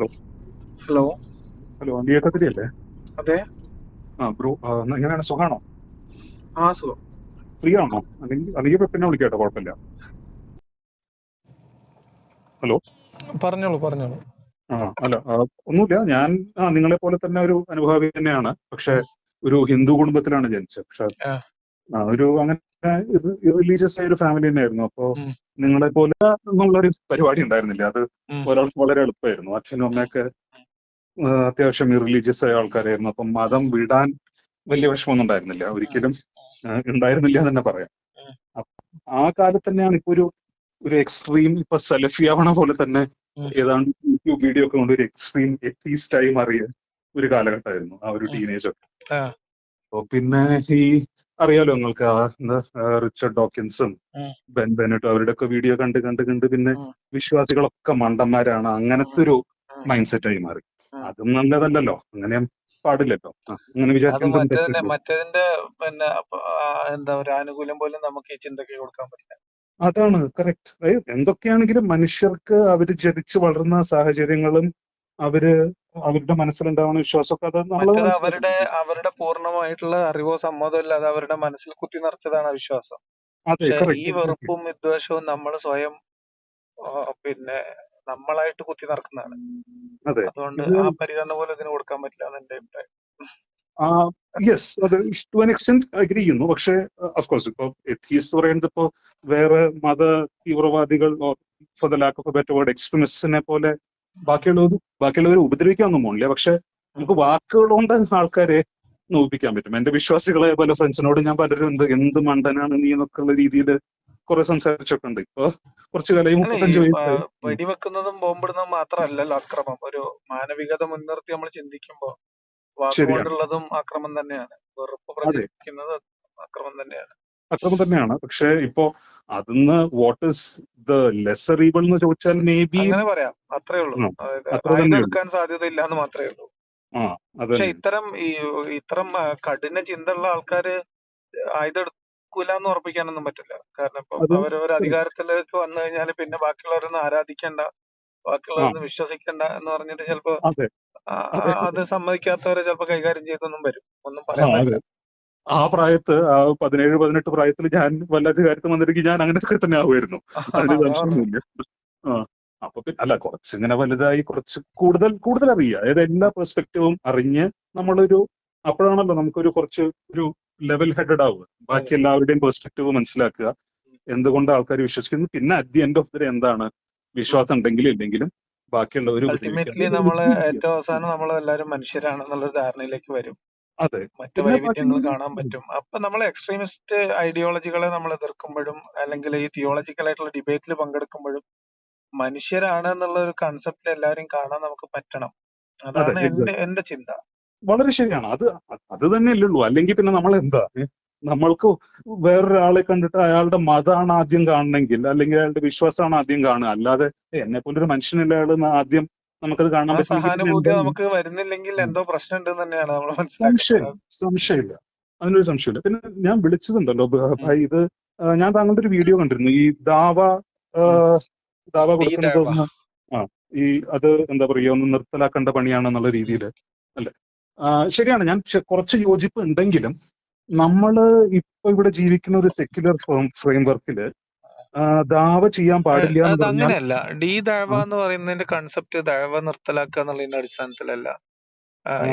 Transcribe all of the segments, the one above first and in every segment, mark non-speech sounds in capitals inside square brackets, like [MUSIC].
Hello. Hello. Hello അന്തിയേക്കത്തിരി അല്ലേ അതെ. ആ ബ്രോ എങ്ങനെയാണ് സുഖാണോ? ആ സുഖം. ഫ്രീ ആണോ അല്ലെങ്കിൽ അല്ലെങ്കിൽ പിന്നെ വിളിക്കാട്ടോ കുഴപ്പമില്ല. ഹലോ. പറഞ്ഞോളൂ പറഞ്ഞോളൂ. ആ അല്ല ഒന്നുമില്ല. ഞാൻ ആ നിങ്ങളെ പോലെ തന്നെ ഒരു അനുഭാവി തന്നെയാണ്. പക്ഷെ ഒരു ഹിന്ദു കുടുംബത്തിലാണ് ജനിച്ചത്. പക്ഷെ ഒരു അങ്ങനെ റിലീജിയസ് ആയ ഒരു ഫാമിലി തന്നെയായിരുന്നു. അപ്പോ. നിങ്ങളെ പോലെ എന്നുള്ളൊരു പരിപാടി ഉണ്ടായിരുന്നില്ല. അത് ഒരാൾക്ക് വളരെ എളുപ്പമായിരുന്നു. അച്ഛനും അമ്മയൊക്കെ അത്യാവശ്യം റിലീജിയസ് ആയ ആൾക്കാരായിരുന്നു. അപ്പം മതം വിടാൻ വലിയ വിഷമമൊന്നും ഉണ്ടായിരുന്നില്ല. ഒരിക്കലും ഉണ്ടായിരുന്നില്ല എന്ന് തന്നെ പറയാം. ആ കാലത്ത് തന്നെയാണ് ഇപ്പൊ ഒരു ഒരു എക്സ്ട്രീം ഇപ്പൊ സെലഫി ആവണ പോലെ തന്നെ. ഏതാണ്ട് യൂട്യൂബ് വീഡിയോ ഒക്കെ കൊണ്ട് ഒരു എക്സ്ട്രീം എത്തീസ്റ്റ് ആയി മാറിയ ഒരു കാലഘട്ടമായിരുന്നു ആ ഒരു. ടീനേജ് ഒക്കെ. അപ്പൊ പിന്നെ ഈ അറിയാലോ നിങ്ങൾക്ക് ആ റിച്ചർഡ് ഡോക്കിൻസും ബെൻ ബെനറ്റും അവരുടെ ഒക്കെ വീഡിയോ കണ്ട് കണ്ട് കണ്ട് പിന്നെ വിശ്വാസികളൊക്കെ മണ്ടന്മാരാണ്. അങ്ങനത്തെ ഒരു മൈൻഡ് സെറ്റ് ആയി മാറി അതും നല്ലതല്ലല്ലോ. അങ്ങനെ പാടില്ലല്ലോ. അങ്ങനെ വിചാരിക്കുന്നതും മറ്റേതിന്റെ പിന്നെ എന്താ ഒരു ആനുകൂല്യം പോലും നമുക്ക് ഈ ചിന്തക്ക് കൊടുക്കാൻ പറ്റില്ല. അതാണ് കറക്റ്റ് എന്തൊക്കെയാണെങ്കിലും മനുഷ്യർക്ക് അവർ ജനിച്ചു വളർന്ന സാഹചര്യങ്ങളും അവർ അവരുടെ മനസ്സിലുണ്ടാവുന്ന വിശ്വാസമൊക്കെ അത് നമ്മൾ മറ്റേത് അവരുടെ അവരുടെ പൂർണമായിട്ടുള്ള അറിവോ സമ്മതമോ ഇല്ലാതെ അവരുടെ മനസ്സിൽ കുത്തി നിറച്ചതാണ് ആ വിശ്വാസം. അതെ പക്ഷെ ഈ വെറുപ്പും വിദ്വേഷവും നമ്മൾ സ്വയം ആ, പിന്നെ നമ്മളായിട്ട് കുത്തി നിറക്കുന്നതാണ്. അതെ. അതുകൊണ്ട് ഇത് ആ പരിഗണന പോലും ഇതിന് കൊടുക്കാൻ പറ്റില്ല എന്ന് എന്റെ അഭിപ്രായം. യെസ് അത് ടു ആൻ എക്സ്റ്റെന്റ് അഗ്രി ചെയ്യുന്നു. പക്ഷേ അഫ്കോഴ്സ് ഇപ്പൊ എത്തീസ് പറയുന്നത് ഇപ്പോ വേറെ മത തീവ്രവാദികൾ for the lack of a better word എക്സ്ട്രീമിസ്റ്റിനെ പോലെ ബാക്കിയുള്ളവർ ബാക്കിയുള്ളവരെ ഉപദ്രവിക്കാനൊന്നും പോണില്ല. പക്ഷെ നമുക്ക് വാക്കുകൾ കൊണ്ട് ആൾക്കാരെ നോവിപ്പിക്കാൻ പറ്റും. എന്റെ വിശ്വാസികളെ പല ഫ്രണ്ട്സിനോട് ഞാൻ പലരും എന്ത് എന്ത് മണ്ടനാണ് നീ എന്നൊക്കെ ഉള്ള രീതിയിൽ കുറെ സംസാരിച്ചൊക്കെ ഉണ്ട് ഇപ്പൊ കുറച്ചു കാലം മുപ്പത്തഞ്ച് വയസ്സ് വെടിവെക്കുന്നതും ബോംബിടുന്നതും മാത്രമല്ലല്ലോ അക്രമം. ഒരു മാനവികത മുൻനിർത്തി നമ്മൾ ചിന്തിക്കുമ്പോ വാക്കുകൊണ്ടുള്ളതും അക്രമം തന്നെയാണ്. വെറുപ്പ് പ്രചരിപ്പിക്കുന്നത് അക്രമം തന്നെയാണ്. അക്രമം തന്നെയാണ്. പക്ഷെ ഇപ്പോ അതിന്ന് what is the lesser evil എന്ന് ചോദിച്ചാൽ മേ ബി പറയാം. അത്രേ ഉള്ളൂ. എടുക്കാൻ സാധ്യത ഇല്ല എന്ന് മാത്രമേ ഉള്ളൂ. പക്ഷെ ഇത്തരം ഈ ഇത്തരം കഠിന ചിന്തയുള്ള ആൾക്കാര് ആയുധെടുക്കൂല എന്ന് ഉറപ്പിക്കാനൊന്നും പറ്റില്ല. കാരണം ഇപ്പൊ അവരവർ അധികാരത്തിലേക്ക് വന്നു കഴിഞ്ഞാൽ പിന്നെ ബാക്കിയുള്ളവരൊന്നും ആരാധിക്കണ്ട ബാക്കിയുള്ളവരൊന്നും വിശ്വസിക്കണ്ട എന്ന് പറഞ്ഞിട്ട് ചിലപ്പോ അതെ. സമ്മതിക്കാത്തവരെ ചിലപ്പോ കൈകാര്യം ചെയ്തൊന്നും വരും. ഒന്നും പറയാൻ ആ പ്രായത്ത് ആ പതിനേഴ് പതിനെട്ട് പ്രായത്തിൽ ഞാൻ വല്ലാത്ത കാര്യത്തിൽ വന്നിരിക്കും ഞാൻ അങ്ങനെയൊക്കെ തന്നെ ആവുമായിരുന്നു. അതിന് സംശയമൊന്നുമില്ല ആ അപ്പൊ പിന്നെ അല്ല കുറച്ച് ഇങ്ങനെ വലുതായി കുറച്ച് കൂടുതൽ കൂടുതൽ അറിയുക. അതായത് എല്ലാ പെർസ്പെക്റ്റീവും അറിഞ്ഞ് നമ്മളൊരു അപ്പോഴാണല്ലോ നമുക്കൊരു കുറച്ച് ഒരു ലെവൽ ഹെഡഡ് ആവുക. ബാക്കി എല്ലാവരുടെയും പെർസ്പെക്റ്റീവ് മനസ്സിലാക്കുക. എന്തുകൊണ്ട് ആൾക്കാർ വിശ്വസിക്കുന്നു? പിന്നെ at the end of the day എന്താണ്? വിശ്വാസം ഉണ്ടെങ്കിലും ഇല്ലെങ്കിലും ബാക്കിയുള്ളവർ അൾട്ടിമേറ്റ്ലി നമ്മൾ ഏറ്റവും അവസാനം നമ്മൾ എല്ലാവരും മനുഷ്യരാണെന്നുള്ള ധാരണയിലേക്ക് വരും. അതെ. മറ്റു വൈവിധ്യങ്ങൾ കാണാൻ പറ്റും. അപ്പൊ നമ്മൾ എക്സ്ട്രീമിസ്റ്റ് ഐഡിയോളജികളെ നമ്മൾ എതിർക്കുമ്പോഴും അല്ലെങ്കിൽ ഈ തിയോളജിക്കൽ ആയിട്ടുള്ള ഡിബേറ്റിൽ പങ്കെടുക്കുമ്പോഴും മനുഷ്യരാണ് എന്നുള്ള ഒരു കൺസെപ്റ്റിൽ എല്ലാവരും കാണാൻ നമുക്ക് പറ്റണം. അതാണ് എന്റെ എന്റെ ചിന്ത. വളരെ ശരിയാണ്. അത് അത് തന്നെയല്ലേ ഉള്ളൂ. അല്ലെങ്കിൽ പിന്നെ നമ്മൾ എന്താ? നമ്മൾക്ക് വേറൊരാളെ കണ്ടിട്ട് അയാളുടെ മതമാണ് ആദ്യം കാണണമെങ്കിൽ അല്ലെങ്കിൽ അയാളുടെ വിശ്വാസമാണ് ആദ്യം കാണുക. അല്ലാതെ എന്നെ പോലൊരു മനുഷ്യനല്ല അയാൾ ആദ്യം നമുക്കത് കാണാൻ നമുക്ക് വരുന്നില്ലെങ്കിൽ എന്തോ പ്രശ്നമുണ്ട് തന്നെയാണ് നമ്മൾ സംശയം മനസ്സിലാക്കേണ്ടത്. സംശയമില്ല അതിനൊരു സംശയമില്ല. പിന്നെ ഞാൻ വിളിച്ചതുണ്ടല്ലോ ഭായ് ഇത് ഞാൻ താങ്കളുടെ ഒരു വീഡിയോ കണ്ടിരുന്നു. ഈ ദാവ. ദാവ കൊടുക്കുന്നത് ആ ഈ അത് എന്താ പറയുക ഒന്ന് നിർത്തലാക്കേണ്ട പണിയാണെന്നുള്ള രീതിയിൽ അല്ലെ? ശരിയാണ് ഞാൻ കുറച്ച് യോജിപ്പ് ഉണ്ടെങ്കിലും നമ്മൾ ഇപ്പൊ ഇവിടെ ജീവിക്കുന്ന ഒരു സെക്യുലർ ഫ്രെയിം വർക്കിൽ ദാവ ചെയ്യാൻ പാടില്ല അത് അങ്ങനെയല്ല ഡി ദഴവ എന്ന് പറയുന്നതിന്റെ കൺസെപ്റ്റ് ദഴവ നിർത്തലാക്കുക എന്നുള്ളതിന്റെ അടിസ്ഥാനത്തിലല്ല.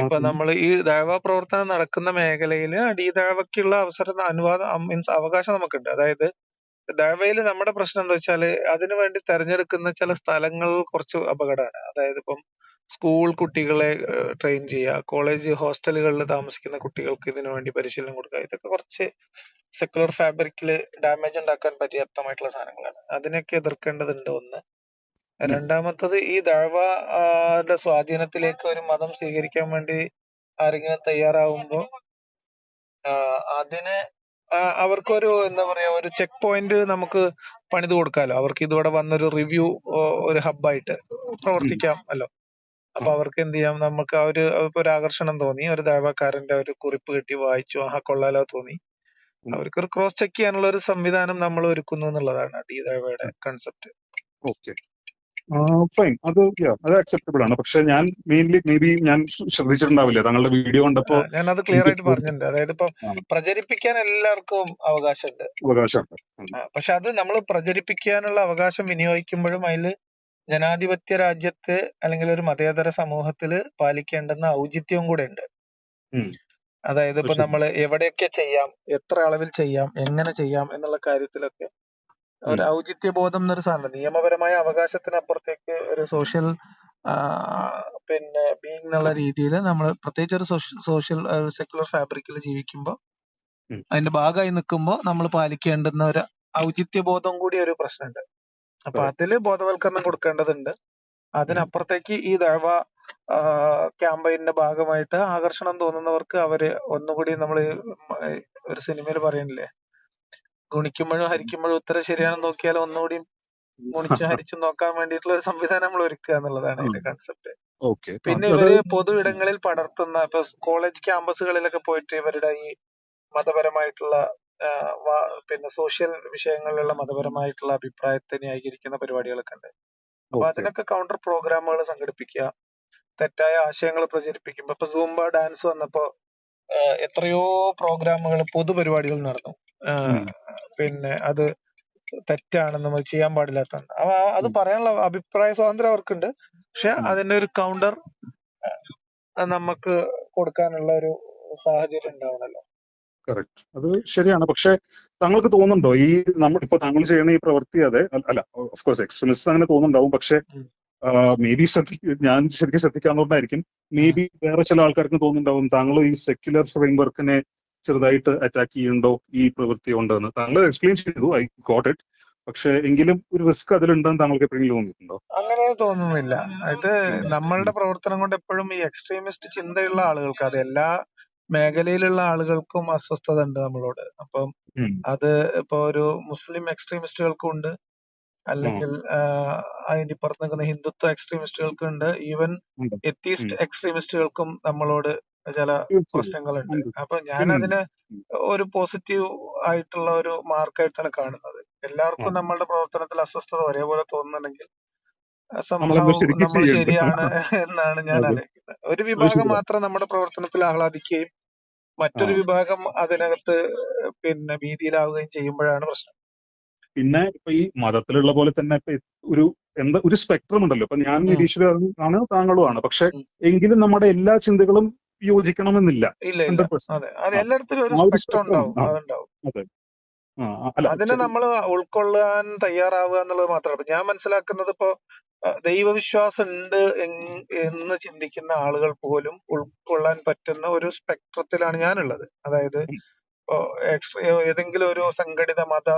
ഇപ്പൊ നമ്മൾ ഈ ദഴവ പ്രവർത്തനം നടക്കുന്ന മേഖലയിൽ ഡി ദഴവയ്ക്കുള്ള അവസരം അനുവാദം മീൻസ് അവകാശം നമുക്കുണ്ട്. അതായത് ദഴവയിൽ നമ്മുടെ പ്രശ്നം എന്താ വെച്ചാൽ അതിനു വേണ്ടി തെരഞ്ഞെടുക്കുന്ന ചില സ്ഥലങ്ങൾ കുറച്ച് അപകടമാണ്. അതായത് ഇപ്പം സ്കൂൾ കുട്ടികളെ ട്രെയിൻ ചെയ്യുക കോളേജ് ഹോസ്റ്റലുകളിൽ താമസിക്കുന്ന കുട്ടികൾക്ക് ഇതിനു വേണ്ടി പരിശീലനം കൊടുക്കുക. ഇതൊക്കെ കുറച്ച് സെക്കുലർ ഫാബ്രിക്കിൽ ഡാമേജ് ഉണ്ടാക്കാൻ പര്യാപ്തമായിട്ടുള്ള സാധനങ്ങളാണ്. അതിനൊക്കെ എതിർക്കേണ്ടതുണ്ട് ഒന്ന്. രണ്ടാമത്തത് ഈ ദഴവയുടെ സ്വാധീനത്തിലേക്ക് ഒരു മതം സ്വീകരിക്കാൻ വേണ്ടി ആരെങ്കിലും തയ്യാറാവുമ്പോൾ അതിന് അവർക്കൊരു എന്താ പറയാ ഒരു ചെക്ക് പോയിന്റ് നമുക്ക് പണിത് കൊടുക്കാലോ. അവർക്ക് ഇതോടെ വന്നൊരു റിവ്യൂ ഒരു ഹബ്ബായിട്ട് പ്രവർത്തിക്കാം അല്ലോ. അപ്പൊ അവർക്ക് എന്ത് ചെയ്യാം? നമുക്ക് ആ ഒരു ഒരു ആകർഷണം തോന്നി. ഒരു ദാവാക്കാരന്റെ ഒരു കുറിപ്പ് കിട്ടി വായിച്ചു. ആഹാ കൊള്ളാലോ തോന്നി. അവർക്ക് ഒരു ക്രോസ് ചെക്ക് ചെയ്യാനുള്ള ഒരു സംവിധാനം നമ്മൾ ഒരുക്കുന്നു എന്നുള്ളതാണ് ഡി ദേവയുടെ കൺസെപ്റ്റ് ഓക്കെ. ഫൈൻ അത് അത് അക്സെപ്റ്റബിൾ ആണ്. പക്ഷെ ഞാൻ മെയിൻലി മേ ബി ഞാൻ ശ്രദ്ധിച്ചിട്ടുണ്ടാവില്ല. താങ്കളുടെ വീഡിയോ കണ്ടപ്പോ ഞാൻ അത് ക്ലിയർ ആയിട്ട് പറഞ്ഞിട്ടുണ്ട്. അതായത് ഇപ്പൊ പ്രചരിപ്പിക്കാൻ എല്ലാവർക്കും അവകാശമുണ്ട്. അവകാശമുണ്ട്. ആ, പക്ഷെ അത് നമ്മൾ പ്രചരിപ്പിക്കാനുള്ള അവകാശം വിനിയോഗിക്കുമ്പോഴും അതിൽ ജനാധിപത്യ രാജ്യത്ത് അല്ലെങ്കിൽ ഒരു മതേതര സമൂഹത്തിൽ പാലിക്കേണ്ടുന്ന ഔചിത്യവും കൂടെ ഉണ്ട് അതായത് ഇപ്പൊ. നമ്മൾ എവിടെയൊക്കെ ചെയ്യാം എത്ര അളവിൽ ചെയ്യാം എങ്ങനെ ചെയ്യാം എന്നുള്ള കാര്യത്തിലൊക്കെ ഒരു ഔചിത്യ ബോധം എന്നൊരു സാധനം നിയമപരമായ അവകാശത്തിനപ്പുറത്തേക്ക് ഒരു സോഷ്യൽ പിന്നെ ബീങ് എന്നുള്ള രീതിയിൽ നമ്മൾ പ്രത്യേകിച്ച് ഒരു സോഷ്യൽ സെക്യുലർ ഫാബ്രിക്കിൽ ജീവിക്കുമ്പോൾ അതിന്റെ ഭാഗമായി നിൽക്കുമ്പോൾ നമ്മൾ പാലിക്കേണ്ടുന്ന ഒരു ഔചിത്യ ബോധം കൂടി ഒരു പ്രശ്നമുണ്ട്. അപ്പൊ. അതിൽ ബോധവൽക്കരണം കൊടുക്കേണ്ടതുണ്ട്. അതിനപ്പുറത്തേക്ക് ഈ ദഴവ ക്യാമ്പയിന്റെ ഭാഗമായിട്ട് ആകർഷണം തോന്നുന്നവർക്ക് അവർ ഒന്നുകൂടി നമ്മൾ ഒരു സിനിമയിൽ പറയണില്ലേ? ഗുണിക്കുമ്പോഴും ഹരിക്കുമ്പോഴും ഉത്തരം ശരിയാണെന്ന് നോക്കിയാൽ ഒന്നുകൂടി ഗുണിച്ചു ഹരിച്ചു നോക്കാൻ വേണ്ടിയിട്ടുള്ള ഒരു സംവിധാനം നമ്മൾ ഒരുക്കുക എന്നുള്ളതാണ് അതിന്റെ കൺസെപ്റ്റ് പിന്നെ ഇവർ പൊതു ഇടങ്ങളിൽ പടർത്തുന്ന ഇപ്പൊ കോളേജ് ക്യാമ്പസുകളിലൊക്കെ പോയിട്ട് ഇവരുടെ ഈ മതപരമായിട്ടുള്ള പിന്നെ സോഷ്യൽ വിഷയങ്ങളിലുള്ള മതപരമായിട്ടുള്ള അഭിപ്രായത്തെ ന്യായീകരിക്കുന്ന പരിപാടികളൊക്കെ ഉണ്ട്. അപ്പൊ അതിനൊക്കെ കൗണ്ടർ പ്രോഗ്രാമുകൾ സംഘടിപ്പിക്കുക തെറ്റായ ആശയങ്ങൾ പ്രചരിപ്പിക്കുമ്പോ ഇപ്പൊ സൂംബ ഡാൻസ് വന്നപ്പോ എത്രയോ പ്രോഗ്രാമുകൾ പൊതുപരിപാടികൾ നടന്നു. പിന്നെ അത് തെറ്റാണെന്ന് ചെയ്യാൻ പാടില്ലാത്ത അത് പറയാനുള്ള അഭിപ്രായ സ്വാതന്ത്ര്യം അവർക്കുണ്ട്. പക്ഷെ അതിന്റെ ഒരു കൗണ്ടർ നമുക്ക് കൊടുക്കാനുള്ള ഒരു സാഹചര്യം ഉണ്ടാവണല്ലോ. കറക്റ്റ് അത് ശരിയാണ്. പക്ഷെ താങ്കൾക്ക് തോന്നുന്നുണ്ടോ? ഈ നമ്മൾ ഇപ്പൊ താങ്കൾ ചെയ്യുന്ന ഈ പ്രവൃത്തി അതെ അല്ല- ഓഫ് കോഴ്സ് എക്സ്ട്രീമിസ്റ്റ് അങ്ങനെ തോന്നുന്നുണ്ടാവും. പക്ഷെ. മേ ബി ഞാൻ ശരിക്കും ശ്രദ്ധിക്കാവുന്നതുകൊണ്ടായിരിക്കും. മേ ബി വേറെ ചില ആൾക്കാർക്ക് തോന്നുന്നുണ്ടാവും. താങ്കൾ ഈ സെക്യുലർ ഫ്രെയിംവർക്കിനെ ചെറുതായിട്ട് അറ്റാക്ക് ചെയ്യുന്നുണ്ടോ ഈ പ്രവൃത്തി ഉണ്ടെന്ന് താങ്കൾ എക്സ്പ്ലെയിൻ ചെയ്തു. ഐ ഗോട്ട് ഇറ്റ് പക്ഷെ എങ്കിലും ഒരു റിസ്ക് അതിലുണ്ടെന്ന് താങ്കൾക്ക് എപ്പോഴെങ്കിലും തോന്നിയിട്ടുണ്ടോ? അങ്ങനെ തോന്നുന്നില്ല. അതായത് നമ്മളുടെ പ്രവർത്തനം കൊണ്ട് എപ്പോഴും ഈ എക്സ്ട്രീമിസ്റ്റ് ചിന്തയുള്ള ആളുകൾക്ക് അത് എല്ലാ മേഖലയിലുള്ള ആളുകൾക്കും അസ്വസ്ഥത ഉണ്ട് നമ്മളോട്. അപ്പം അത് ഇപ്പൊ ഒരു മുസ്ലിം എക്സ്ട്രീമിസ്റ്റുകൾക്കും ഉണ്ട്. അല്ലെങ്കിൽ അതിന്റെ ഇപ്പുറത്ത് നിൽക്കുന്ന ഹിന്ദുത്വ എക്സ്ട്രീമിസ്റ്റുകൾക്കും ഉണ്ട്. ഈവൻ. എത്തീസ്റ്റ് എക്സ്ട്രീമിസ്റ്റുകൾക്കും നമ്മളോട് ചില പ്രശ്നങ്ങളുണ്ട്. അപ്പൊ ഞാൻ അതിനെ ഒരു പോസിറ്റീവ് ആയിട്ടുള്ള ഒരു മാർക്കായിട്ടാണ് കാണുന്നത്. എല്ലാവർക്കും. നമ്മളുടെ പ്രവർത്തനത്തിൽ അസ്വസ്ഥത ഒരേപോലെ തോന്നുന്നുണ്ടെങ്കിൽ സംഭവം നമ്മൾ ശരിയാണ് [LAUGHS] എന്നാണ് ഞാൻ. ആലോചിക്കുന്നത്. ഒരു വിഭാഗം മാത്രം നമ്മുടെ പ്രവർത്തനത്തിൽ ആഹ്ലാദിക്കുകയും മറ്റൊരു വിഭാഗം അതിനകത്ത് പിന്നെ ഭീതിയിലാവുകയും ചെയ്യുമ്പോഴാണ് പ്രശ്നം. പിന്നെ ഇപ്പൊ ഈ മതത്തിലുള്ള പോലെ തന്നെ ഇപ്പൊ ഒരു എന്താ ഒരു സ്പെക്ട്രം ഉണ്ടല്ലോ. ഇപ്പൊ ഞാൻ നിരീക്ഷകനാണ് താങ്കളുമാണ്. പക്ഷെ എങ്കിലും നമ്മുടെ എല്ലാ ചിന്തകളും യോജിക്കണമെന്നില്ല. അതെ. അത് എല്ലായിടത്തും ഒരു സ്പെക്ട്രം ഉണ്ടാവും. അത് ഉണ്ടാവും. അതെ. ആ ആ, അല്ല അതിനെ. നമ്മൾ ഉൾക്കൊള്ളാൻ തയ്യാറാവുക എന്നുള്ളത് മാത്രമാണ് ഞാൻ മനസ്സിലാക്കുന്നത് ഇപ്പോ ദൈവവിശ്വാസം ഉണ്ട് എന്ന് ചിന്തിക്കുന്ന ആളുകൾ പോലും ഉൾക്കൊള്ളാൻ പറ്റുന്ന ഒരു സ്പെക്ട്രത്തിലാണ് ഞാനുള്ളത്. അതായത് ഏതെങ്കിലും ഒരു സംഘടിത മത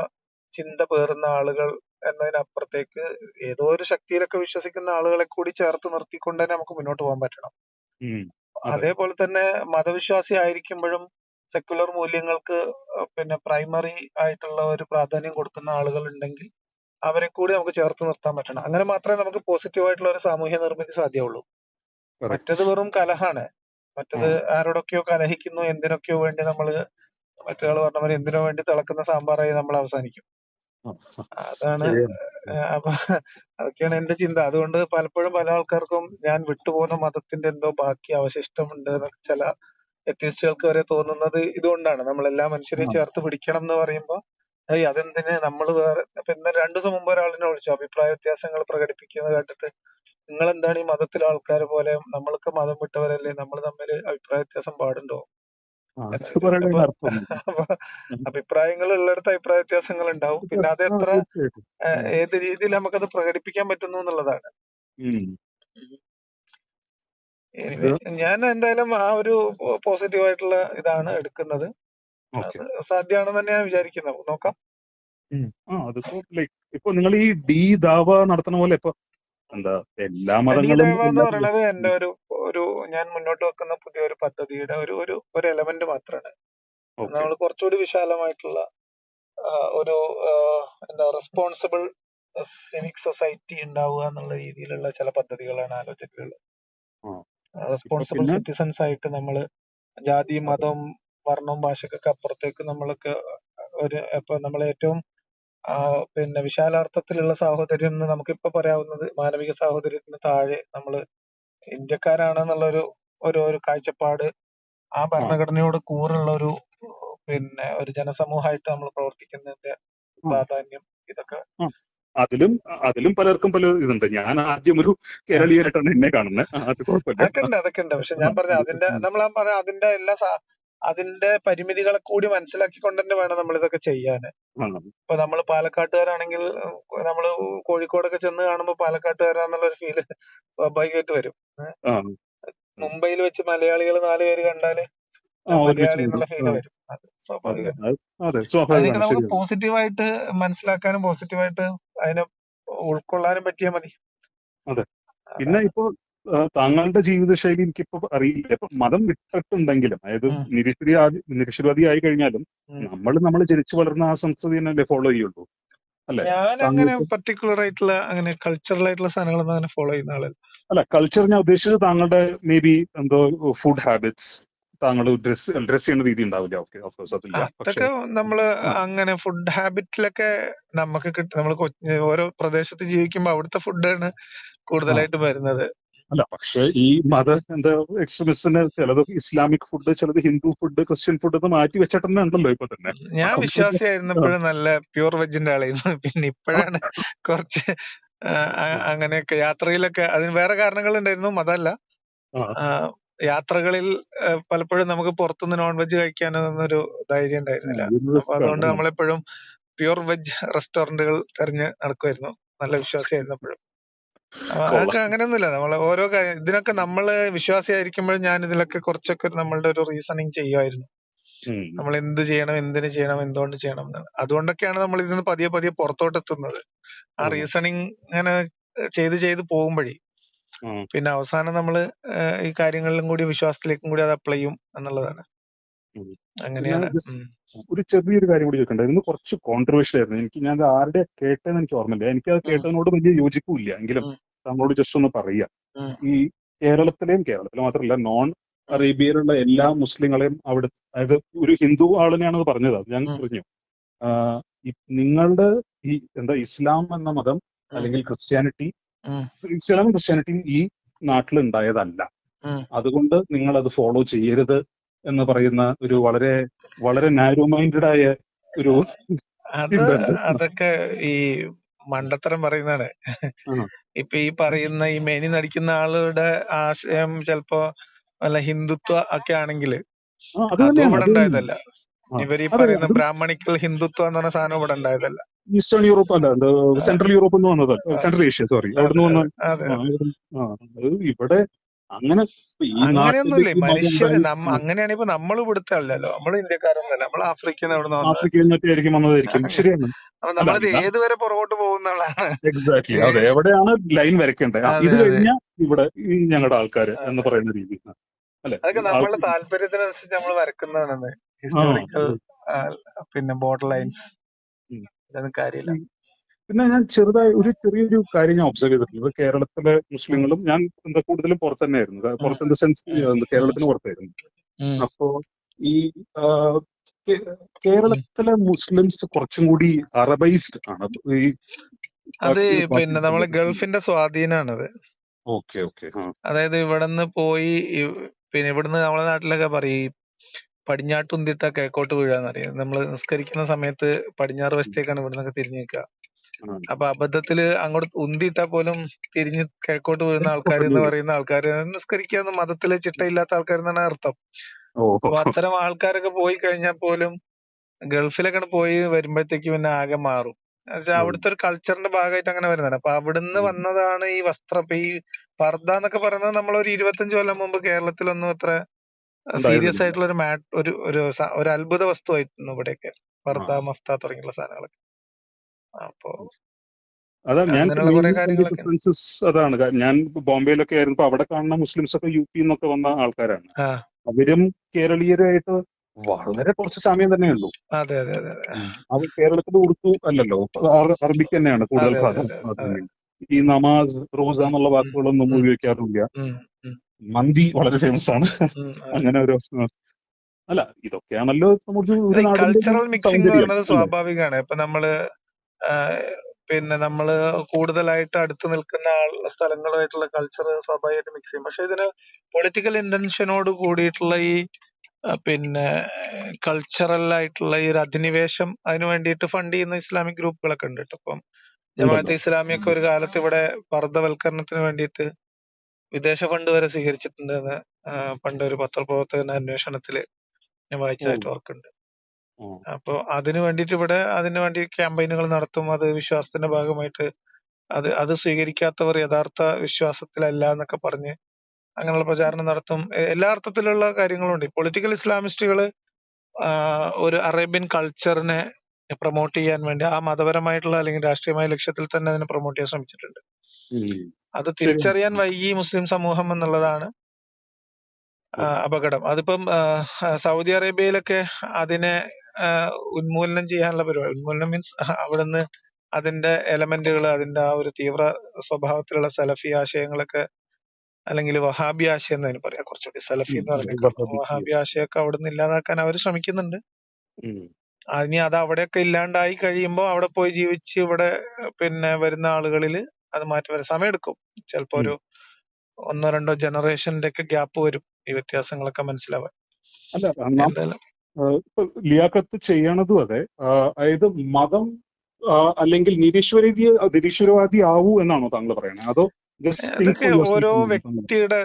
ചിന്ത പേറുന്ന ആളുകൾ എന്നതിനപ്പുറത്തേക്ക് ഏതോ ഒരു ശക്തിയിലൊക്കെ വിശ്വസിക്കുന്ന ആളുകളെ കൂടി ചേർത്ത് നിർത്തിക്കൊണ്ട് തന്നെ നമുക്ക് മുന്നോട്ട് പോകാൻ പറ്റണം. അതേപോലെ തന്നെ മതവിശ്വാസി ആയിരിക്കുമ്പോഴും സെക്യുലർ മൂല്യങ്ങൾക്ക് പിന്നെ പ്രൈമറി ആയിട്ടുള്ള ഒരു പ്രാധാന്യം കൊടുക്കുന്ന ആളുകൾ ഉണ്ടെങ്കിൽ അവരെ കൂടി നമുക്ക് ചേർത്ത് നിർത്താൻ പറ്റണം. അങ്ങനെ മാത്രമേ നമുക്ക് പോസിറ്റീവ് ആയിട്ടുള്ള ഒരു സാമൂഹ്യ നിർമ്മിതി സാധ്യമുള്ളൂ. മറ്റത് വെറും കലഹാണ്. മറ്റത്. ആരോടൊക്കെയോ കലഹിക്കുന്നു എന്തിനൊക്കെയോ വേണ്ടി നമ്മൾ മറ്റൊരാൾ പറഞ്ഞ പോലെ എന്തിനോ വേണ്ടി തിളക്കുന്ന സാമ്പാറായി നമ്മൾ അവസാനിക്കും. അതാണ് അപ്പൊ അതൊക്കെയാണ് എന്റെ ചിന്ത. അതുകൊണ്ട് പലപ്പോഴും പല ആൾക്കാർക്കും ഞാൻ വിട്ടുപോകുന്ന മതത്തിന്റെ എന്തോ ബാക്കി അവശിഷ്ടമുണ്ട് എന്നൊക്കെ ചില വ്യത്യസ്തകൾക്ക് വരെ തോന്നുന്നത് ഇതുകൊണ്ടാണ്. നമ്മൾ എല്ലാ മനുഷ്യരെയും ചേർത്ത് പിടിക്കണം എന്ന് പറയുമ്പോൾ ഏയ് അതെന്തിന്? നമ്മൾ വേറെ പിന്നെ രണ്ടു ദിവസം മുമ്പ് ഒരാളിനെ വിളിച്ചു. അഭിപ്രായ വ്യത്യാസങ്ങൾ പ്രകടിപ്പിക്കുന്നത് കേട്ടിട്ട് നിങ്ങൾ എന്താണ് ഈ മതത്തിലെ ആൾക്കാരെ പോലെ? നമ്മൾക്ക് മതം വിട്ടവരല്ലേ? നമ്മൾ തമ്മിൽ അഭിപ്രായ വ്യത്യാസം പാടുണ്ടോ? [LAUGHS] അഭിപ്രായങ്ങൾ ഉള്ളിടത്ത് അഭിപ്രായ വ്യത്യാസങ്ങൾ ഉണ്ടാവും. പിന്നെ അത് എത്ര. ഏത് രീതിയിൽ നമുക്കത് പ്രകടിപ്പിക്കാൻ പറ്റുന്നു എന്നുള്ളതാണ്. ഞാൻ എന്തായാലും ആ ഒരു പോസിറ്റീവ് ആയിട്ടുള്ള ഇതാണ് എടുക്കുന്നത്. സാധ്യമാണെന്ന് തന്നെ ഞാൻ വിചാരിക്കുന്നത് നോക്കാം. ആ അതിപ്പോ ലൈക്ക് ഇപ്പൊ നിങ്ങൾ ഈ ഡി ദാവ നടത്തണ പോലെ ഇപ്പൊ എന്താ എല്ലാ മതങ്ങളും എന്ന് പറയുന്നത് എന്റെ ഒരു ഒരു ഞാൻ മുന്നോട്ട് വെക്കുന്ന പുതിയൊരു പദ്ധതിയുടെ ഒരു ഒരു ഒരു എലമെന്റ് മാത്രമാണ് നമ്മൾ കുറച്ചുകൂടി വിശാലമായിട്ടുള്ള ഒരു എന്താ റെസ്പോൺസിബിൾ സിവിക് സൊസൈറ്റി ഉണ്ടാവുക എന്നുള്ള രീതിയിലുള്ള ചില പദ്ധതികളാണ് ആലോചിക്കുന്നത്. റെസ്പോൺസിബിൾ സിറ്റിസൺസ് ആയിട്ട് നമ്മൾ ജാതി മതം വർണവും ഭാഷക്കൊക്കെ അപ്പുറത്തേക്ക് നമ്മളൊക്കെ ഒരു ഇപ്പൊ നമ്മൾ ഏറ്റവും പിന്നെ വിശാലാർത്ഥത്തിലുള്ള സാഹോദര്യം എന്ന് നമുക്കിപ്പോ പറയാവുന്നത് മാനവിക സാഹോദര്യത്തിന് താഴെ നമ്മൾ ഇന്ത്യക്കാരാണെന്നുള്ളൊരു ഒരു ഒരു കാഴ്ചപ്പാട് ആ ഭരണഘടനയോട് കൂറുള്ള ഒരു പിന്നെ ഒരു ജനസമൂഹമായിട്ട് നമ്മൾ പ്രവർത്തിക്കുന്നതിന്റെ പ്രാധാന്യം ഇതൊക്കെ. അതിലും അതിലും പലർക്കും പല ഇതുണ്ട്. ഞാൻ ആദ്യം ഒരു കേരളീയരായിട്ടാണ് എന്നെ കാണുന്നത് അതൊക്കെ ഉണ്ട് അതൊക്കെ ഉണ്ട്. പക്ഷെ ഞാൻ പറഞ്ഞ അതിന്റെ നമ്മൾ ആ പറഞ്ഞ അതിന്റെ എല്ലാ അതിന്റെ പരിമിതികളെ കൂടി മനസ്സിലാക്കിക്കൊണ്ട് തന്നെ വേണം നമ്മൾ ഇതൊക്കെ ചെയ്യാൻ ഇപ്പൊ നമ്മൾ പാലക്കാട്ടുകാരാണെങ്കിൽ നമ്മൾ കോഴിക്കോടൊക്കെ ചെന്ന് കാണുമ്പോൾ പാലക്കാട്ടുകാരാന്നുള്ള ഒരു ഫീൽ സ്വാഭാവികമായിട്ട് വരും. മുംബൈയിൽ വെച്ച് മലയാളികൾ നാല് പേര് കണ്ടാൽ മലയാളി എന്നുള്ള ഫീൽ വരും. അത് സ്വാഭാവികം. നമുക്ക് പോസിറ്റീവായിട്ട് മനസ്സിലാക്കാനും പോസിറ്റീവായിട്ട് അതിനെ ഉൾക്കൊള്ളാനും പറ്റിയാൽ മതി. അതെ. പിന്നെ ഇപ്പോ താങ്കളുടെ ജീവിതശൈലി എനിക്കിപ്പോ അറിയില്ല. ഇപ്പൊ മതം വിട്ടിട്ടുണ്ടെങ്കിലും അതായത് ഉം. നിരീശ്വരി നിരീശ്വരവാദി ആയി കഴിഞ്ഞാലും നമ്മൾ നമ്മൾ ജനിച്ചു വളർന്ന ആ സംസ്കൃതി തന്നെയല്ലേ ഫോളോ ചെയ്യുള്ളൂ. അല്ലെ? ഞാൻ അങ്ങനെ പർട്ടിക്കുലർ ആയിട്ടുള്ള അങ്ങനെ കൾച്ചറൽ ആയിട്ടുള്ള സാധനങ്ങളൊന്നും അങ്ങനെ ഫോളോ ചെയ്യുന്ന ആളല്ല. അല്ല കൾച്ചർ ഞാൻ ഉദ്ദേശിച്ചത് താങ്കളുടെ മേ ബി എന്തോ ഫുഡ് ഹാബിറ്റ്സ് താങ്കൾ ഡ്രസ് ഡ്രസ് ചെയ്യുന്ന രീതി ഉണ്ടാവില്ല. ഓക്കെ ഓഫ്കോഴ്സ് അതില്ല. പക്ഷെ അതൊക്കെ നമ്മൾ അങ്ങനെ ഫുഡ് ഹാബിറ്റിലൊക്കെ നമുക്ക് കിട്ടും നമ്മൾ ഓരോ പ്രദേശത്ത് ജീവിക്കുമ്പോ അവിടുത്തെ ഫുഡാണ് കൂടുതലായിട്ട് വരുന്നത്. അല്ല പക്ഷെ ഈ മത എന്താ എക്സ്ട്രീമിസ്റ്റിന് ചിലത് ഇസ്ലാമിക് ഫുഡ് ചിലത് ഹിന്ദു ഫുഡ് ക്രിസ്ത്യൻ ഫുഡ് മാറ്റി വെച്ചിട്ട് തന്നെ ഉണ്ടല്ലോ ഇപ്പൊ തന്നെ. ഞാൻ വിശ്വാസിയായിരുന്നപ്പോഴും നല്ല പ്യൂർ വെജിന്റെ ആളായിരുന്നു. പിന്നെ ഇപ്പോഴാണ് കുറച്ച് അങ്ങനെയൊക്കെ യാത്രയിലൊക്കെ അതിന് വേറെ കാരണങ്ങൾ ഉണ്ടായിരുന്നു ആ, യാത്രകളിൽ പലപ്പോഴും നമുക്ക് പുറത്തുനിന്ന് നോൺ വെജ് കഴിക്കാനൊന്നും ഒരു ധൈര്യം ഉണ്ടായിരുന്നില്ല അപ്പൊ അതുകൊണ്ട് നമ്മളെപ്പോഴും പ്യൂർ വെജ് റെസ്റ്റോറന്റുകൾ തെരഞ്ഞ് നടക്കുമായിരുന്നു നല്ല വിശ്വാസിയായിരുന്നപ്പോഴും. അതൊക്കെ അങ്ങനെയൊന്നുമില്ല. നമ്മൾ ഓരോ ഇതിനൊക്കെ നമ്മൾ വിശ്വാസിയായിരിക്കുമ്പോഴും ഞാൻ ഇതിലൊക്കെ കുറച്ചൊക്കെ നമ്മളുടെ ഒരു റീസണിങ് ചെയ്യുമായിരുന്നു. നമ്മൾ എന്ത് ചെയ്യണം എന്തിനു ചെയ്യണം എന്തുകൊണ്ട് ചെയ്യണം അതുകൊണ്ടൊക്കെയാണ് നമ്മൾ ഇതിന് പതിയെ പതിയെ പുറത്തോട്ട് എത്തുന്നത് ആ. റീസണിങ് ഇങ്ങനെ ചെയ്ത് ചെയ്ത് പോകുമ്പോഴേ പിന്നെ അവസാനം നമ്മൾ ഈ കാര്യങ്ങളിലും കൂടി വിശ്വാസത്തിലേക്കും കൂടി അത് അപ്ലൈ ചെയ്യും എന്നുള്ളതാണ്. ഒരു ചെറിയൊരു കാര്യം കൂടി ചോദിക്കണ്ടായിരുന്നു കുറച്ച് കോൺട്രവേഴ്ഷ്യൽ ആയിരുന്നു. എനിക്ക് ഞാൻ ആരുടെ കേട്ടതെന്ന് എനിക്ക് ഓർമ്മയില്ല. എനിക്ക് അത്. കേട്ടതിനോട് വലിയ യോജിപ്പില്ല എങ്കിലും. താങ്കളോട് ജസ്റ്റ് ഒന്ന് പറയാം. ഈ കേരളത്തിലെയും കേരളത്തിലും മാത്രമല്ല നോൺ അറേബ്യയിലുള്ള എല്ലാ മുസ്ലിങ്ങളെയും അവിടെ അതായത് ഒരു ഹിന്ദു ആളിനെയാണ് അത് പറഞ്ഞത്. അത് ഞാൻ പറഞ്ഞു. നിങ്ങളുടെ ഈ എന്താ ഇസ്ലാം എന്ന മതം അല്ലെങ്കിൽ ക്രിസ്ത്യാനിറ്റി ഇസ്ലാം ഇസ്ലാമും ക്രിസ്ത്യാനിറ്റിയും ഈ നാട്ടിൽ ഉണ്ടായതല്ല അതുകൊണ്ട് നിങ്ങൾ അത് ഫോളോ ചെയ്യരുത്. എന്ന് പറയുന്ന ഒരു വളരെ വളരെ നാരോ മൈൻഡഡ് ആയ ഒരു അതൊക്കെ ഈ മണ്ടത്തരം പറയുന്നതാണ്. ഇപ്പൊ ഈ പറയുന്ന ഈ മെനി നടിക്കുന്ന ആളുടെ ആശയം ചിലപ്പോ വല്ല ഹിന്ദുത്വ ഒക്കെ ആണെങ്കിൽ അത് ഇവിടെ ഉണ്ടായതല്ല. ഇവർ ഈ പറയുന്ന ബ്രാഹ്മണിക്കൽ ഹിന്ദുത്വം എന്ന് പറഞ്ഞ സാധനം ഇവിടെ ഉണ്ടായതല്ല. ഈസ്റ്റേൺ യൂറോപ്പ് അല്ല സെൻട്രൽ യൂറോപ്പ് എന്ന് വന്നത്. Central Asia sorry. അവിടുന്ന് വന്ന ഇവിടെ അങ്ങനെ അങ്ങനെയൊന്നുമില്ലേ. മനുഷ്യര് നമ്മ അങ്ങനെയാണെങ്കിൽ ഇപ്പൊ നമ്മൾ ഇവിടുത്തെ അല്ലല്ലോ നമ്മൾ ഇന്ത്യക്കാരൊന്നല്ല നമ്മൾ ആഫ്രിക്കയിൽ എവിടെ ആയിരിക്കും വന്നതായിരിക്കും. [LAUGHS] ശരിയാണ്. അപ്പൊ നമ്മളത് ഏതുവരെ പുറകോട്ട് പോകുന്നുള്ളതാണ് എക്സാക്ട്ലി അതെ എവിടെയാണ് ലൈൻ വരയ്ക്കേണ്ടത്? ഇത് കഴിഞ്ഞാൽ ഇവിടെ ഈ ഞങ്ങളുടെ ആൾക്കാര് എന്ന് പറയുന്ന രീതി അല്ലെ? അതൊക്കെ നമ്മളെ നമ്മളുടെ താല്പര്യത്തിനനുസരിച്ച് നമ്മൾ വരക്കുന്നതാണ് ഹിസ്റ്റോറിക്കൽ പിന്നെ ബോർഡർ ലൈൻസ്. ഇതൊന്നും കാര്യമില്ല. പിന്നെ ഞാൻ ചെറുതായി ഒരു ചെറിയൊരു കാര്യം ഞാൻ ഒബ്സർവ് ചെയ്തിട്ടുണ്ട് കേരളത്തിലെ മുസ്ലിങ്ങളും ഞാൻ എന്താ കൂടുതലും പുറത്ത് തന്നെയായിരുന്നു. പുറത്ത് ഇൻ ദ സെൻസ്. കേരളത്തിന് പുറത്തായിരുന്നു. അപ്പോ ഈ. കേരളത്തിലെ മുസ്ലിംസ് കുറച്ചും കൂടി അറബൈസ്ഡ് ആണ് ഈ അത് പിന്നെ നമ്മളെ ഗൾഫിന്റെ സ്വാധീനമാണത് ഓക്കെ ഓക്കെ അതായത് ഇവിടുന്ന് പോയി പിന്നെ ഇവിടുന്ന് നമ്മളെ നാട്ടിലൊക്കെ പറയും പടിഞ്ഞാട്ട് ഉന്തിട്ട കിഴക്കോട്ട് വീഴാന്നറിയാം നമ്മൾ നിസ്കരിക്കുന്ന സമയത്ത് പടിഞ്ഞാറ് വശത്തേക്കാണ് ഇവിടുന്നൊക്കെ തിരിഞ്ഞു നിൽക്കുക. അപ്പൊ അബദ്ധത്തിൽ അങ്ങോട്ട് ഉന്തിയിട്ടാ പോലും തിരിഞ്ഞ് കിഴക്കോട്ട് വീഴുന്ന [LAUGHS] ആൾക്കാർ എന്ന് പറയുന്ന ആൾക്കാർ നിസ്കരിക്കാന്ന് മതത്തിലെ ചിട്ടയില്ലാത്ത ആൾക്കാരെന്നാണ് അർത്ഥം. ഓ. അപ്പൊ അത്തരം ആൾക്കാരൊക്കെ പോയി കഴിഞ്ഞാൽ പോലും ഗൾഫിലൊക്കെ പോയി വരുമ്പോഴത്തേക്ക് പിന്നെ ആകെ മാറും. എന്നുവെച്ചാൽ. അവിടുത്തെ ഒരു കൾച്ചറിന്റെ ഭാഗമായിട്ട് അങ്ങനെ വരുന്നതാണ്. അപ്പൊ അവിടുന്ന് വന്നതാണ് ഈ വസ്ത്രം. ഇപ്പൊ ഈ പർദ്ദ എന്നൊക്കെ പറയുന്നത് നമ്മൾ ഒരു ഇരുപത്തഞ്ച് കൊല്ലം മുമ്പ് കേരളത്തിലൊന്നും അത്ര സീരിയസ് ആയിട്ടുള്ള ഒരു ഒരു ഒരു അത്ഭുത വസ്തുവായിരുന്നു ഇവിടെയൊക്കെ. പർദ്ദ മഫ്ത തുടങ്ങിയുള്ള സാധനങ്ങളൊക്കെ. അപ്പൊ അതാണ് ഞാൻ ഡിഫറൻസസ് അതാണ്. ഞാൻ ബോംബെയിലൊക്കെ ആയിരുന്നപ്പോ അവിടെ കാണുന്ന മുസ്ലിംസ് ഒക്കെ യു പി എന്നൊക്കെ വന്ന ആൾക്കാരാണ്. അവരും കേരളീയരായിട്ട് വളരെ കുറച്ച് സമയം തന്നെ ഉള്ളൂ. അതെ അതെ അതെ കേരളത്തിൽ ഉറുദു അല്ലല്ലോ അറ- അറബിക്ക് തന്നെയാണ് കൂടുതൽ പ്രാധാന്യം ഈ നമാസ് റോസ എന്നുള്ള വാക്കുകളൊന്നും ഉപയോഗിക്കാറില്ല. മന്തി വളരെ ഫേമസ് ആണ്. അങ്ങനെ ഒരു. അല്ല ഇതൊക്കെയാണല്ലോ കൾച്ചറൽ മിക്സിംഗ് സ്വാഭാവികമാണ്. ഇപ്പൊ നമ്മൾ പിന്നെ നമ്മൾ കൂടുതലായിട്ട് അടുത്ത് നിൽക്കുന്ന ആൾ സ്ഥലങ്ങളുമായിട്ടുള്ള കൾച്ചർ സ്വാഭാവികമായിട്ട് മിക്സ് ചെയ്യും പക്ഷെ ഇതിന് പൊളിറ്റിക്കൽ ഇന്റൻഷനോട് കൂടിയിട്ടുള്ള ഈ പിന്നെ കൾച്ചറൽ ആയിട്ടുള്ള ഈ ഒരു അധിനിവേശം അതിനു വേണ്ടിയിട്ട് ഫണ്ട് ചെയ്യുന്ന ഇസ്ലാമിക് ഗ്രൂപ്പുകളൊക്കെ ഉണ്ട് കേട്ടോ അപ്പം ജമാഅത്തെ ഇസ്ലാമിയൊക്കെ ഒരു കാലത്ത് ഇവിടെ പർദ്ധവൽക്കരണത്തിന് വേണ്ടിയിട്ട് വിദേശ ഫണ്ട് വരെ സ്വീകരിച്ചിട്ടുണ്ട് എന്ന് പണ്ട് ഒരു പത്രപ്രവർത്തകന്റെ അന്വേഷണത്തിൽ ഞാൻ വായിച്ചതായിട്ട്. ഓർക്കുന്നുണ്ട്. അപ്പൊ അതിന് വേണ്ടിയിട്ട് ഇവിടെ അതിന് വേണ്ടി ക്യാമ്പയിനുകൾ നടത്തും. അത് വിശ്വാസത്തിന്റെ ഭാഗമായിട്ട് അത് അത് സ്വീകരിക്കാത്തവർ യഥാർത്ഥ വിശ്വാസത്തിലല്ല എന്നൊക്കെ പറഞ്ഞ് അങ്ങനെയുള്ള പ്രചാരണം നടത്തും. എല്ലാ അർത്ഥത്തിലുള്ള കാര്യങ്ങളും ഉണ്ട്. പൊളിറ്റിക്കൽ ഇസ്ലാമിസ്റ്റുകൾ ഒരു അറേബ്യൻ കൾച്ചറിനെ പ്രൊമോട്ട് ചെയ്യാൻ വേണ്ടി ആ മതപരമായിട്ടുള്ള അല്ലെങ്കിൽ രാഷ്ട്രീയമായ ലക്ഷ്യത്തിൽ തന്നെ അതിനെ പ്രൊമോട്ട് ചെയ്യാൻ ശ്രമിച്ചിട്ടുണ്ട്. അത് തിരിച്ചറിയാൻ വൈകി മുസ്ലിം സമൂഹം എന്നുള്ളതാണ് അപകടം. അതിപ്പം സൗദി അറേബ്യയിലൊക്കെ അതിനെ ഉന്മൂലനം ചെയ്യാനുള്ള പരിപാടി ഉന്മൂലനം മീൻസ് അവിടുന്ന് അതിന്റെ എലമെന്റുകൾ അതിന്റെ ആ ഒരു തീവ്ര സ്വഭാവത്തിലുള്ള സലഫി ആശയങ്ങളൊക്കെ അല്ലെങ്കിൽ വഹാബി ആശയം എന്ന് അതിന് പറയാം കുറച്ചുകൂടി സലഫി എന്ന് ഉം. വഹാബി. ആശയമൊക്കെ അവിടുന്ന് ഇല്ലാതാക്കാൻ അവർ ശ്രമിക്കുന്നുണ്ട്. ഇനി അത് അവിടെയൊക്കെ ഇല്ലാണ്ടായി കഴിയുമ്പോൾ അവിടെ പോയി ജീവിച്ച് ഇവിടെ പിന്നെ വരുന്ന ആളുകളിൽ അത് മാറ്റി വരാൻ സമയമെടുക്കും ചിലപ്പോ ഒരു ഒന്നോ രണ്ടോ ജനറേഷന്റെ ഒക്കെ ഗ്യാപ്പ് വരും ഈ വ്യത്യാസങ്ങളൊക്കെ മനസ്സിലാവാൻ ലിയാഖത്ത് ചെയ്യണതും അതെ. അതായത് മതം അല്ലെങ്കിൽ നിരീശ്വരീതി നിരീശ്വരവാദി ആവൂ എന്നാണോ താങ്കൾ പറയുന്നത് അതോ അതൊക്കെ ഓരോ വ്യക്തിയുടെ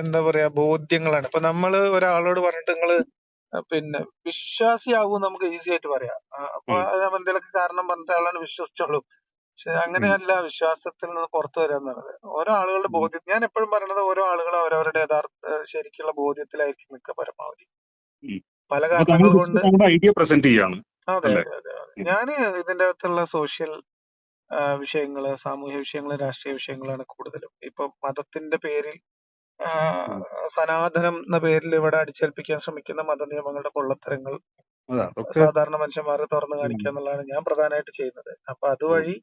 എന്താ പറയാ ബോധ്യങ്ങളാണ്. ഇപ്പൊ നമ്മൾ ഒരാളോട് പറഞ്ഞിട്ട് നിങ്ങൾ പിന്നെ വിശ്വാസിയാവും നമുക്ക് ഈസി ആയിട്ട് പറയാം. അപ്പൊ എന്തെങ്കിലും എന്തെങ്കിലുമൊക്കെ കാരണം പറഞ്ഞിട്ട് ആളാണ് വിശ്വസിച്ചോളൂ പക്ഷെ അങ്ങനെയല്ല വിശ്വാസത്തിൽ നിന്ന് പുറത്തു വരിക എന്നുള്ളത് ഓരോ ആളുകളുടെ ബോധ്യം ഞാൻ എപ്പോഴും പറയുന്നത് ഓരോ ആളുകൾ അവരവരുടെ യഥാർത്ഥ ശരിക്കുള്ള ബോധ്യത്തിലായിരിക്കും നിൽക്കുക പരമാവധി. പല കാരണങ്ങളും താങ്കൾ കാരണങ്ങൾ കൊണ്ട് ഐഡിയ പ്രസന്റ് ചെയ്യാണ് അതെ അതെ അതെ ഞാൻ ഇതിന്റെ അകത്തുള്ള സോഷ്യൽ വിഷയങ്ങൾ സാമൂഹ്യ വിഷയങ്ങൾ രാഷ്ട്രീയ വിഷയങ്ങളാണ് കൂടുതലും. ഇപ്പൊ മതത്തിന്റെ പേരിൽ സനാതനം എന്ന പേരിൽ ഇവിടെ അടിച്ചേൽപ്പിക്കാൻ ശ്രമിക്കുന്ന മതനിയമങ്ങളുടെ പൊള്ളത്തരങ്ങൾ സാധാരണ മനുഷ്യന്മാരെ തുറന്നു. കാണിക്കുക എന്നുള്ളതാണ് ഞാൻ പ്രധാനമായിട്ട് ചെയ്യുന്നത്. അപ്പൊ അതുവഴി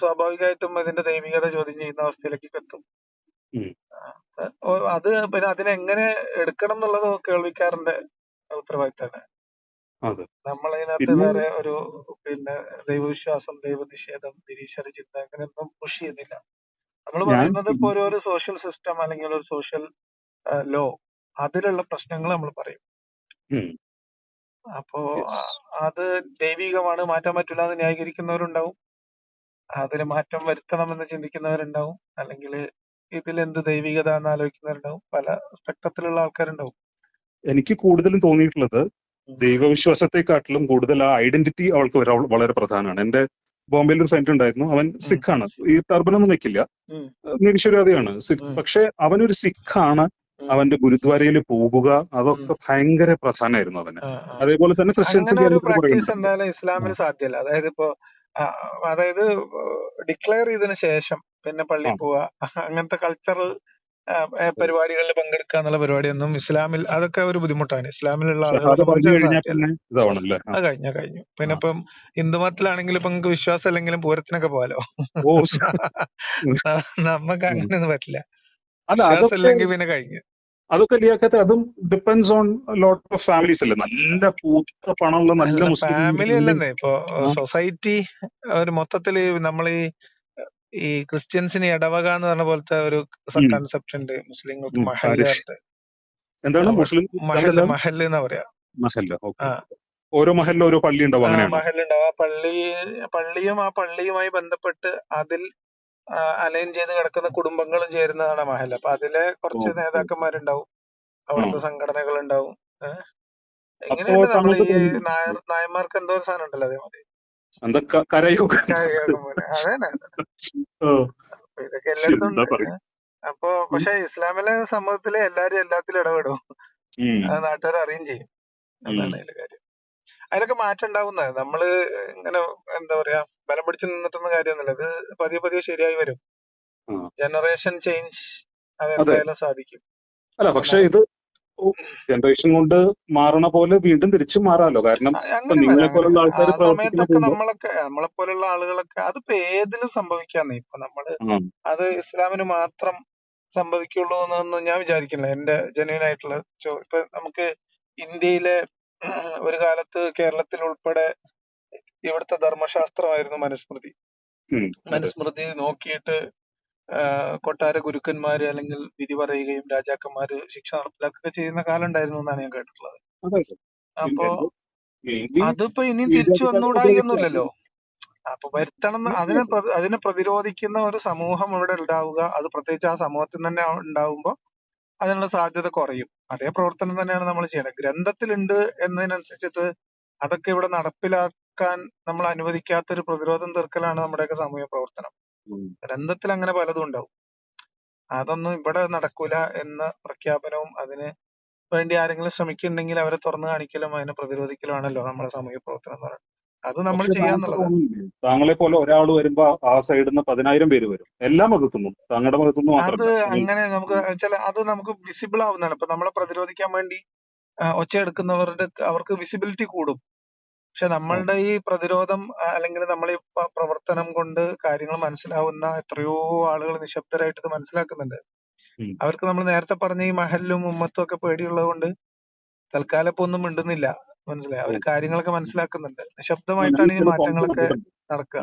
സ്വാഭാവികമായിട്ടും ഇതിന്റെ ദൈവികത ചോദ്യം ചെയ്യുന്ന അവസ്ഥയിലേക്ക് എത്തും. അത് പിന്നെ അതിനെങ്ങനെ എടുക്കണം എന്നുള്ളത് കേൾവിക്കാരന്റെ ഉത്തരവാദിത്തമാണ്. നമ്മളതിനകത്ത് വേറെ ഒരു പിന്നെ ദൈവവിശ്വാസം ദൈവനിഷേധം നിരീശ്വര ചിന്ത അങ്ങനെയൊന്നും പുഷ് ചെയ്യുന്നില്ല. നമ്മൾ പറയുന്നത് ഇപ്പൊ ഒരു ഒരു സോഷ്യൽ സിസ്റ്റം അല്ലെങ്കിൽ ഒരു സോഷ്യൽ ലോ അതിലുള്ള പ്രശ്നങ്ങൾ നമ്മൾ പറയും. അപ്പോ അത് ദൈവികമാണ് മാറ്റാൻ പറ്റില്ല എന്ന് ന്യായീകരിക്കുന്നവരുണ്ടാവും. അതിന് മാറ്റം വരുത്തണമെന്ന് ചിന്തിക്കുന്നവരുണ്ടാവും. അല്ലെങ്കിൽ ഇതിൽ എന്ത് ദൈവികത എന്ന് ആലോചിക്കുന്നവരുണ്ടാവും. പല സ്പെക്ട്രത്തിലുള്ള ആൾക്കാരുണ്ടാവും. എനിക്ക് കൂടുതലും തോന്നിയിട്ടുള്ളത് ദൈവവിശ്വാസത്തെക്കാട്ടിലും കൂടുതൽ ആ ഐഡന്റിറ്റി അവൾക്ക് വളരെ പ്രധാനമാണ്. എന്റെ ബോംബെയിൽ ഒരു ഫ്രണ്ട് ഉണ്ടായിരുന്നു. അവൻ സിഖാണ്. സിഖ് ആണ് ഈ ടർബനൊന്നും വെക്കില്ല. നിരീശ്വരവാദിയാണ്. സിഖ്. പക്ഷെ അവനൊരു സിഖ് ആണ്. അവന്റെ ഗുരുദ്വാരയിൽ പോകുക അതൊക്കെ ഭയങ്കര പ്രധാനമായിരുന്നു അവന്. അതേപോലെ തന്നെ ക്രിസ്ത്യൻസ് ഇസ്ലാമിന് സാധ്യമല്ല അതായത് ഇപ്പോ അതായത് ഡിക്ലെയർ ചെയ്തതിനു ശേഷം പിന്നെ പള്ളി പള്ളിയിൽ പോവുക അങ്ങനത്തെ കൾച്ചറൽ പരിപാടികളിൽ പങ്കെടുക്കുക എന്നുള്ള പരിപാടിയൊന്നും ഇസ്ലാമിൽ അതൊക്കെ ഒരു ബുദ്ധിമുട്ടാണ്. ഇസ്ലാമിലുള്ള ആളുകൾ അത് കഴിഞ്ഞ കഴിഞ്ഞു പിന്നെ. ഇപ്പം ഹിന്ദുമതത്തിലാണെങ്കിലും ഇപ്പൊ നിങ്ങൾക്ക് വിശ്വാസം അല്ലെങ്കിലും പൂരത്തിനൊക്കെ പോകാലോ നമുക്ക് അങ്ങനെ അങ്ങനെയൊന്നും പറ്റില്ല. വിശ്വാസം ഇല്ലെങ്കിൽ പിന്നെ കഴിഞ്ഞു. അതൊക്കെ ലിയാക്കത്തെ അതും depends on lot of families അല്ലേ? നല്ല പൂത്ത പണമുള്ള നല്ല ഫാമിലി അല്ലെന്നേ. ഇപ്പൊ സൊസൈറ്റി ഒരു മൊത്തത്തിൽ നമ്മൾ ഈ ഈ ക്രിസ്ത്യൻസിന് ഇടവക എന്ന് പറഞ്ഞ പോലത്തെ ഒരു കൺസെപ്റ്റ് ഉണ്ട്. മുസ്ലിങ്ങൾക്ക് പാരിഷ് എന്താണ് മുസ്ലിം എന്നാ പറയാ. ഓരോ മഹലിലും ഓരോ പള്ളി ഉണ്ടാവും ആ പള്ളി പള്ളിയും ആ പള്ളിയുമായി ബന്ധപ്പെട്ട് അതിൽ അലൈൻ ചെയ്ത് കിടക്കുന്ന കുടുംബങ്ങളും ചേരുന്നതാണ് മഹൽ അപ്പൊ അതിലെ കുറച്ച് നേതാക്കന്മാരുണ്ടാവും. അവിടുത്തെ സംഘടനകൾ ഉണ്ടാവും എങ്ങനെയുണ്ട് നമ്മൾ ഈ നായർ നായന്മാർക്ക് എന്തോ ഒരു സാധനം ഉണ്ടല്ലോ അതേമാതിരി. എന്താ കരയോഗ? അപ്പൊ ഇതൊക്കെ എല്ലായിടത്തും പക്ഷെ ഇസ്ലാമിലെ സമൂഹത്തിലെ എല്ലാരും എല്ലാത്തിലും ഇടപെടും. അത് നാട്ടുകാർ അറിയും ചെയ്യും. അതാണ് അതിലെ കാര്യം. അതിലൊക്കെ മാറ്റം ഉണ്ടാവുന്നത്. നമ്മൾ ഇങ്ങനെ എന്താ പറയാ ബലം പിടിച്ച് നിന്നിട്ടൊന്നും കാര്യമൊന്നുമില്ല. ഇത് പതിയെ പതിയെ ശരിയായി വരും. ജനറേഷൻ ചേഞ്ച് അതെ. അതെന്തായാലും സാധിക്കും. അല്ല പക്ഷെ ഇത് ജനറേഷൻ കൊണ്ട് മാറണ പോലെ വീണ്ടും തിരിച്ചു മാറാലോ? കാരണം നിങ്ങളെ പോലുള്ള ആൾക്കാർ സമയത്തൊക്കെ നമ്മളൊക്കെ നമ്മളെ പോലുള്ള ആളുകളൊക്കെ അതിപ്പോ ഏതിലും സംഭവിക്കാന്നേ. ഇപ്പൊ നമ്മൾ അത് ഇസ്ലാമിന് മാത്രം സംഭവിക്കുള്ളൂ എന്നൊന്നും ഞാൻ വിചാരിക്കുന്നില്ല എന്റെ ജനുവൻ ആയിട്ടുള്ള ചോ ഇപ്പൊ നമുക്ക് ഇന്ത്യയിലെ [CLEARS THROAT] ഒരു കാലത്ത് കേരളത്തിൽ ഉൾപ്പെടെ ഇവിടുത്തെ ധർമ്മശാസ്ത്രമായിരുന്നു മനുസ്മൃതി. മനുസ്മൃതി നോക്കിയിട്ട് കൊട്ടാര ഗുരുക്കന്മാര് അല്ലെങ്കിൽ വിധി പറയുകയും രാജാക്കന്മാര് ശിക്ഷ നടപ്പിലാക്കുകയൊക്കെ ചെയ്യുന്ന കാലം ഉണ്ടായിരുന്നു എന്നാണ് ഞാൻ കേട്ടിട്ടുള്ളത്. അപ്പോ അതിപ്പോ ഇനിയും തിരിച്ചു വന്നുകൂടായികയൊന്നുമില്ലല്ലോ അപ്പൊ വരുത്തണം അതിനെ അതിനെ പ്രതിരോധിക്കുന്ന ഒരു സമൂഹം ഇവിടെ ഉണ്ടാവുക അത് പ്രത്യേകിച്ച് ആ സമൂഹത്തിൽ തന്നെ ഉണ്ടാവുമ്പോ അതിനുള്ള സാധ്യത കുറയും. അതേ പ്രവർത്തനം തന്നെയാണ് നമ്മൾ ചെയ്യേണ്ടത്. ഗ്രന്ഥത്തിലുണ്ട് എന്നതിനനുസരിച്ചിട്ട് അതൊക്കെ ഇവിടെ നടപ്പിലാക്കാൻ നമ്മൾ അനുവദിക്കാത്ത ഒരു പ്രതിരോധം തീർക്കലാണ് നമ്മുടെയൊക്കെ സാമൂഹ്യ പ്രവർത്തനം. ഗ്രന്ഥത്തിൽ അങ്ങനെ പലതും ഉണ്ടാവും. അതൊന്നും ഇവിടെ നടക്കൂല എന്ന പ്രഖ്യാപനവും അതിന് വേണ്ടി ആരെങ്കിലും ശ്രമിക്കുന്നുണ്ടെങ്കിൽ അവരെ തുറന്നു കാണിക്കലും അതിനെ പ്രതിരോധിക്കലും ആണല്ലോ നമ്മുടെ സാമൂഹ്യ പ്രവർത്തനം എന്ന് പറയുന്നത്. അത് നമ്മൾ ചെയ്യാന്നുള്ളത് താങ്കളെ പോലെ ഒരാൾ വരുമ്പോ ആ സൈഡിൽ നിന്ന് പതിനായിരം പേര് വരും. എല്ലാ മതത്തുനിന്നും താങ്കളുടെ മതത്തുനിന്ന് അത് അങ്ങനെ നമുക്ക് ചില അത് നമുക്ക് വിസിബിൾ ആവുന്നതാണ്. ഇപ്പൊ നമ്മളെ പ്രതിരോധിക്കാൻ വേണ്ടി ഒച്ചയെടുക്കുന്നവരുടെ അവർക്ക് വിസിബിലിറ്റി കൂടും. പക്ഷെ നമ്മളുടെ ഈ പ്രതിരോധം അല്ലെങ്കിൽ നമ്മൾ ഈ പ്രവർത്തനം കൊണ്ട് കാര്യങ്ങൾ മനസ്സിലാവുന്ന എത്രയോ ആളുകൾ നിശബ്ദരായിട്ട് ഇത് മനസ്സിലാക്കുന്നുണ്ട്. അവർക്ക് നമ്മൾ നേരത്തെ പറഞ്ഞ ഈ മഹലും ഉമ്മത്തും ഒക്കെ പേടിയുള്ളത് കൊണ്ട് തൽക്കാലം ഇപ്പൊ ഒന്നും മിണ്ടുന്നില്ല. മനസ്സിലായി? അവർ കാര്യങ്ങളൊക്കെ മനസ്സിലാക്കുന്നുണ്ട്. നിശബ്ദമായിട്ടാണ് ഈ മാറ്റങ്ങളൊക്കെ നടക്കുക.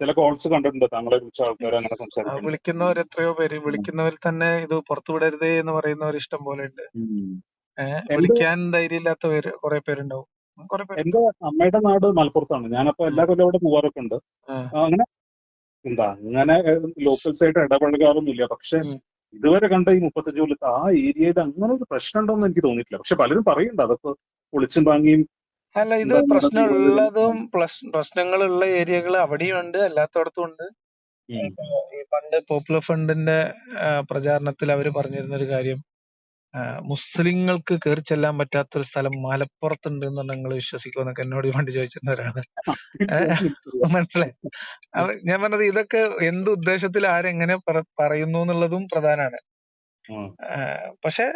ചില കോൾസ് കണ്ടിട്ടുണ്ട് താങ്കളെ കുറിച്ച് ആൾക്കാർ അങ്ങനെ വിളിക്കുന്നവർ എത്രയോ പേര്. വിളിക്കുന്നവർ തന്നെ ഇത് പുറത്തുവിടരുതേ എന്ന് പറയുന്നവർ ഇഷ്ടം പോലെ ഉണ്ട്. വിളിക്കാൻ ധൈര്യമില്ലാത്ത കുറെ പേരുണ്ടാവും. എന്റെ അമ്മയുടെ നാട് മലപ്പുറത്താണ്. ഞാനപ്പോ എല്ലാ കൊല്ലം അവിടെ പോവാറൊക്കെ ഉണ്ട് അങ്ങനെ എന്താ അങ്ങനെ ലോക്കൽസ് ആയിട്ട് ഇടപഴകാറൊന്നുമില്ല. പക്ഷെ ഇതുവരെ കണ്ട ഈ മുപ്പത്തഞ്ച് കൊല്ലത്ത് ആ ഏരിയയിൽ അങ്ങനെ ഒരു പ്രശ്നം ഉണ്ടോന്ന് എനിക്ക് തോന്നിയിട്ടില്ല. പക്ഷെ പലരും പറയുന്നുണ്ട് അതൊക്കെ ഒളിച്ചും വാങ്ങിയും അല്ല ഇത് പ്രശ്നമുള്ളതും പ്രശ്നങ്ങളുള്ള ഏരിയകൾ അവിടെയും ഉണ്ട് അല്ലാത്തടത്തും ഉണ്ട്. ഈ പണ്ട് പോപ്പുലർ ഫണ്ടിന്റെ പ്രചാരണത്തിൽ അവർ പറഞ്ഞിരുന്ന ഒരു കാര്യം മുസ്ലിങ്ങൾക്ക് കയറി ചെല്ലാൻ പറ്റാത്തൊരു സ്ഥലം മലപ്പുറത്തുണ്ട് എന്ന് നിങ്ങൾ വിശ്വസിക്കുമെന്നൊക്കെ എന്നോട് വേണ്ടി ചോദിച്ചിരുന്നവരാണ്. മനസ്സിലായി. ഞാൻ പറഞ്ഞത് ഇതൊക്കെ എന്ത് ഉദ്ദേശത്തിൽ ആരെങ്ങനെ പറ- പറയുന്നു എന്നുള്ളതും പ്രധാനമാണ്. പക്ഷെ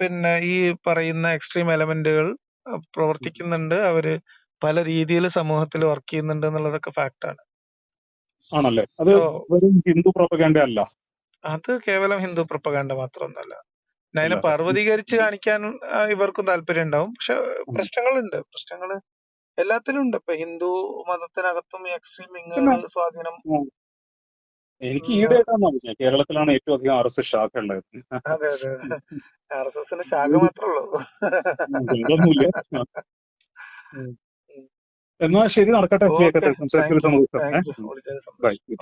പിന്നെ ഈ പറയുന്ന എക്സ്ട്രീം എലമെന്റുകൾ പ്രവർത്തിക്കുന്നുണ്ട്. അവർ പല രീതിയിൽ സമൂഹത്തിൽ വർക്ക് ചെയ്യുന്നുണ്ട് എന്നുള്ളതൊക്കെ ഫാക്ടാണ് ആണല്ലേ? അത് വെറും ഹിന്ദു പ്രോപ്പഗാൻഡ അല്ല. അത് കേവലം ഹിന്ദു പ്രൊപ്പഗാൻഡ മാത്രമൊന്നുമല്ല അതിനെ പർവതീകരിച്ച് കാണിക്കാൻ ഇവർക്കും താല്പര്യം ഉണ്ടാവും പക്ഷെ പ്രശ്നങ്ങളുണ്ട്. പ്രശ്നങ്ങൾ എല്ലാത്തിലും ഉണ്ട് ഇപ്പൊ ഹിന്ദു മതത്തിനകത്തും എക്സ്ട്രീമിങ് എക്സ്ട്രീം സ്വാധീനം എനിക്ക് ഈ ഈയിടെയായിട്ടാണ് അറിഞ്ഞത് കേരളത്തിലാണ് ഏറ്റവും അധികം ആർ എസ് എസ് ശാഖ ഉള്ളത്. അതെ അതെ ആർ എസ് എസിന് ശാഖ മാത്രമേ ഉള്ളൂ. എന്നാ ശരി നടക്കട്ടെ.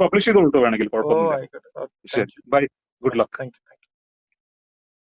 പബ്ലിഷ് ചെയ്തോളൂ വേണമെങ്കിൽ ശരി. Bye. Good luck. Thank you.